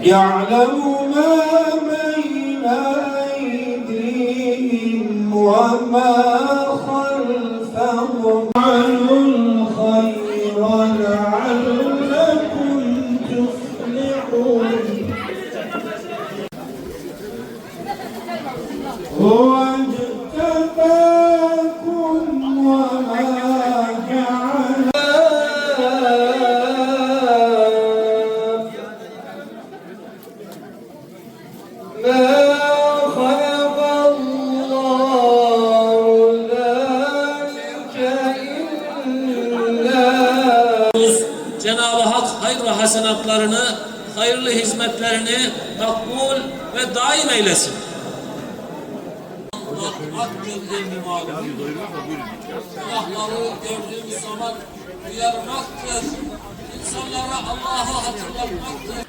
يعلم ما بين Cenab-ı Hak hayır ve hasenatlarını, hayırlı hizmetlerini makbul ve daim eylesin. Hak gördüğüm malum. Günahları gördüğümüz zaman uyarmaktır. İnsanlara Allah'ı hatırlatmaktır.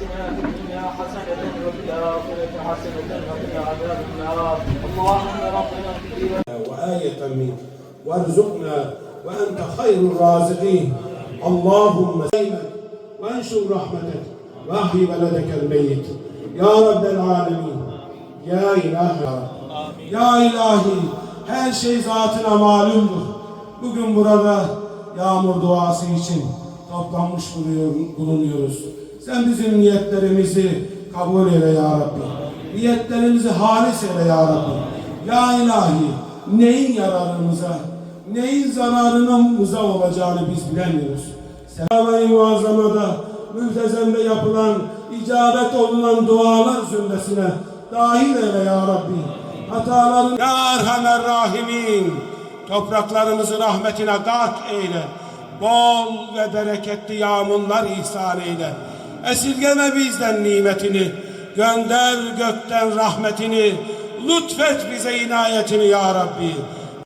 آتنا في الدنيا حسنة وفي الآخرة حسنة وقنا عذاب النار اللهم ربنا اغفر لنا وآية منك وارزقنا وأنت خير الرازقين اللهم دائما وانشر رحمتك واحي بلدك الميت يا رب العالمين يا إله Ya ilahi her şey zatına malumdur. Bugün burada yağmur duası için toplanmış buluyor- bulunuyoruz. Sen bizim niyetlerimizi kabul eyle ya Rabbi. Niyetlerimizi halis eyle ya Rabbi. Ya ilahi neyin yararımıza, neyin zararımıza olacağını biz bilemiyoruz. Selam-ı Muazzama'da mültezemde yapılan, icabet olunan dualar zümresine dahil eyle ya Rabbi. Hataların Ya Erhamer Rahimin topraklarımızı rahmetine gat eyle. Bol ve bereketli yağmurlar ihsan eyle. Esirgeme bizden nimetini, gönder gökten rahmetini, lütfet bize inayetini ya Rabbi.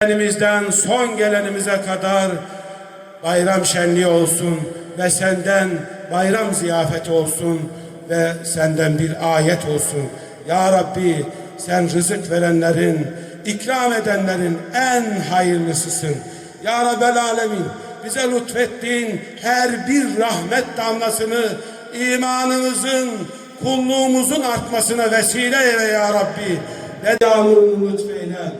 Gelenimizden son gelenimize kadar bayram şenliği olsun ve senden bayram ziyafeti olsun ve senden bir ayet olsun. Ya Rabbi sen rızık verenlerin, ikram edenlerin en hayırlısısın. Ya Rabbel Alemin bize lütfettiğin her bir rahmet damlasını imanımızın, kulluğumuzun artmasına vesile eyle ya Rabbi. Ve yağmurunu lütfeyle.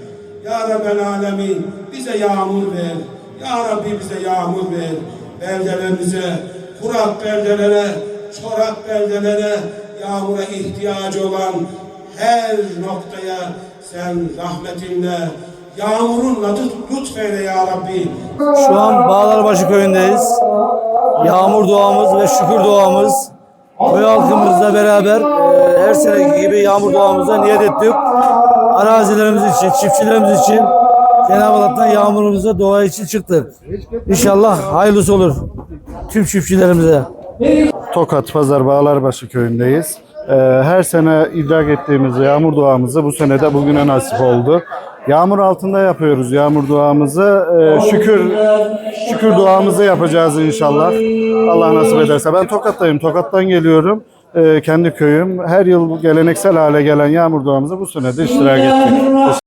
Ya Rabbel Alemin bize yağmur ver. Ya Rabbi bize yağmur ver. Beldelerimize, kurak beldelere, çorak beldelere yağmura ihtiyacı olan her noktaya sen rahmetinle, yağmurunla lütfeyle ya Rabbi. Şu an Bağlarbaşı köyündeyiz. Yağmur duamız ve şükür duamız köy halkımızla beraber e, her seneki gibi yağmur duamıza niyet ettik. Arazilerimiz için, çiftçilerimiz için Cenab-ı Allah'tan yağmurumuza dua için çıktık. İnşallah hayırlısı olur tüm çiftçilerimize. Tokat Pazar Bağlarbaşı köyündeyiz. Ee, her sene idrak ettiğimiz yağmur duamızı bu sene de bugüne nasip oldu. Yağmur altında yapıyoruz yağmur duamızı. Ee, şükür şükür duamızı yapacağız inşallah. Allah nasip ederse. Ben Tokat'tayım. Tokat'tan geliyorum. Ee, kendi köyüm. Her yıl geleneksel hale gelen yağmur duamızı bu sene de iştirak ettik.